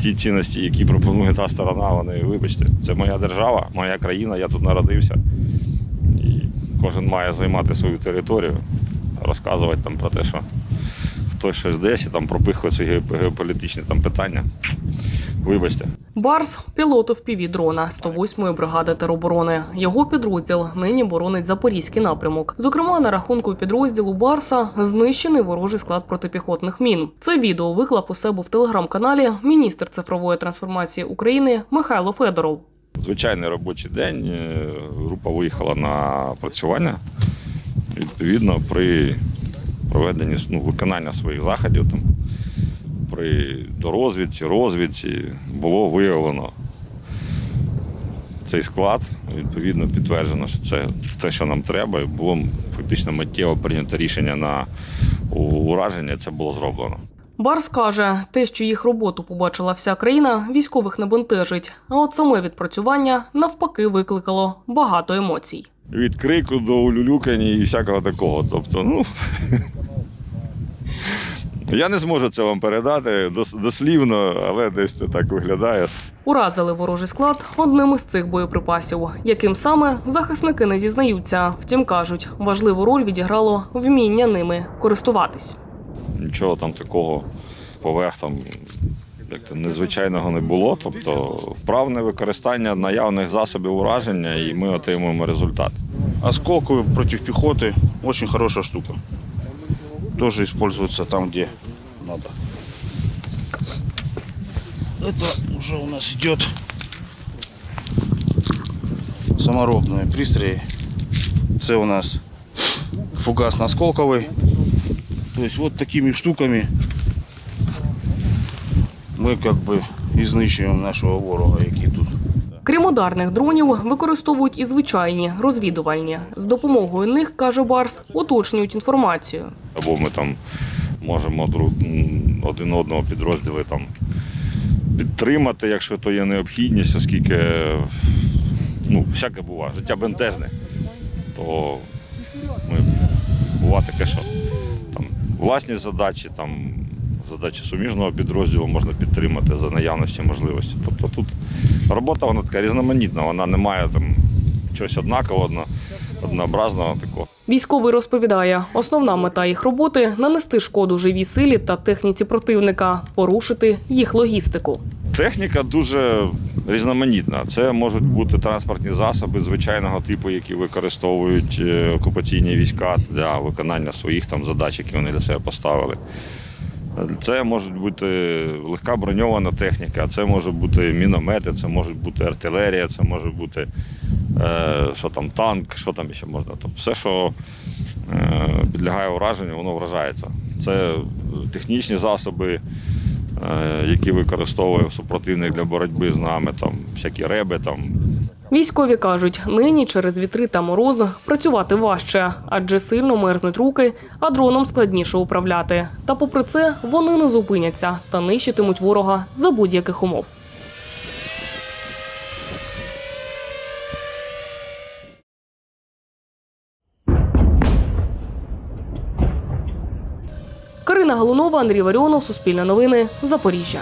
ті цінності, які пропонує та сторона, вони, вибачте, це моя держава, моя країна, я тут народився. І кожен має займати свою територію, розказувати там про те, що хтось щось десь і там пропихує ці геополітичні там питання. Вибачте. Барс пілот впіві дрона 108-ї бригади тероборони. Його підрозділ нині боронить запорізький напрямок. Зокрема, на рахунку підрозділу Барса знищений ворожий склад протипіхотних мін. Це відео виклав у себе в телеграм-каналі міністр цифрової трансформації України Михайло Федоров. Звичайний робочий день. е, Група виїхала на працювання. Відповідно, при проведенні ну, виконання своїх заходів, там, при дорозвідці, розвідці було виявлено цей склад. Відповідно, підтверджено, що це те, що нам треба, і було фактично миттєво прийнято рішення на ураження, це було зроблено. Барс каже, те, що їх роботу побачила вся країна, військових не бентежить. А от саме відпрацювання навпаки викликало багато емоцій. від крику до улюлюкання і всякого такого. Тобто, ну. Я не зможу це вам передати дослівно, але десь це так виглядає. Уразили ворожий склад одним із цих боєприпасів, яким саме захисники не зізнаються. Втім, кажуть, важливу роль відіграло вміння ними користуватись. Нічого там такого поверх там як то, незвичайного не було. Тобто вправне використання наявних засобів ураження, і ми отримуємо результат. Осколковый против пехоты очень хорошая штука. Тоже используется там, где надо. Это уже у нас идет саморобные пристрої. Це у нас фугасно-осколковый. То есть вот такими штуками ми как бы і знищуємо нашого ворога, який тут. Крім ударних дронів, використовують і звичайні розвідувальні. З допомогою них каже Барс, уточнюють інформацію. або ми там можемо один одного підрозділи там підтримати, якщо то є необхідність, оскільки ну, всяке буває, життя бентежне, то ми, буває таке, що там власні задачі, там задачі суміжного підрозділу можна підтримати за наявності можливості. Тобто тут робота вона така різноманітна, вона не має там чогось однакового, однообразного такого. Військовий розповідає, основна мета їх роботи нанести шкоду живій силі та техніці противника, порушити їх логістику. Техніка дуже різноманітна. Це можуть бути транспортні засоби звичайного типу, які використовують е, окупаційні війська для виконання своїх там задач, які вони для себе поставили. Це може бути легка броньована техніка, це може бути міномети, це може бути артилерія, це може бути е, що там, танк, що там ще можна. Тобто все, що е, підлягає ураженню, воно вражається. Це технічні засоби, е, які використовує супротивник для боротьби з нами, там всякі реби, там Військові кажуть, нині через вітри та мороз працювати важче, адже сильно мерзнуть руки, а дроном складніше управляти. Та попри це вони не зупиняться та нищитимуть ворога за будь-яких умов. Карина Галунова, Андрій Варіонов, Суспільне новини, Запоріжжя.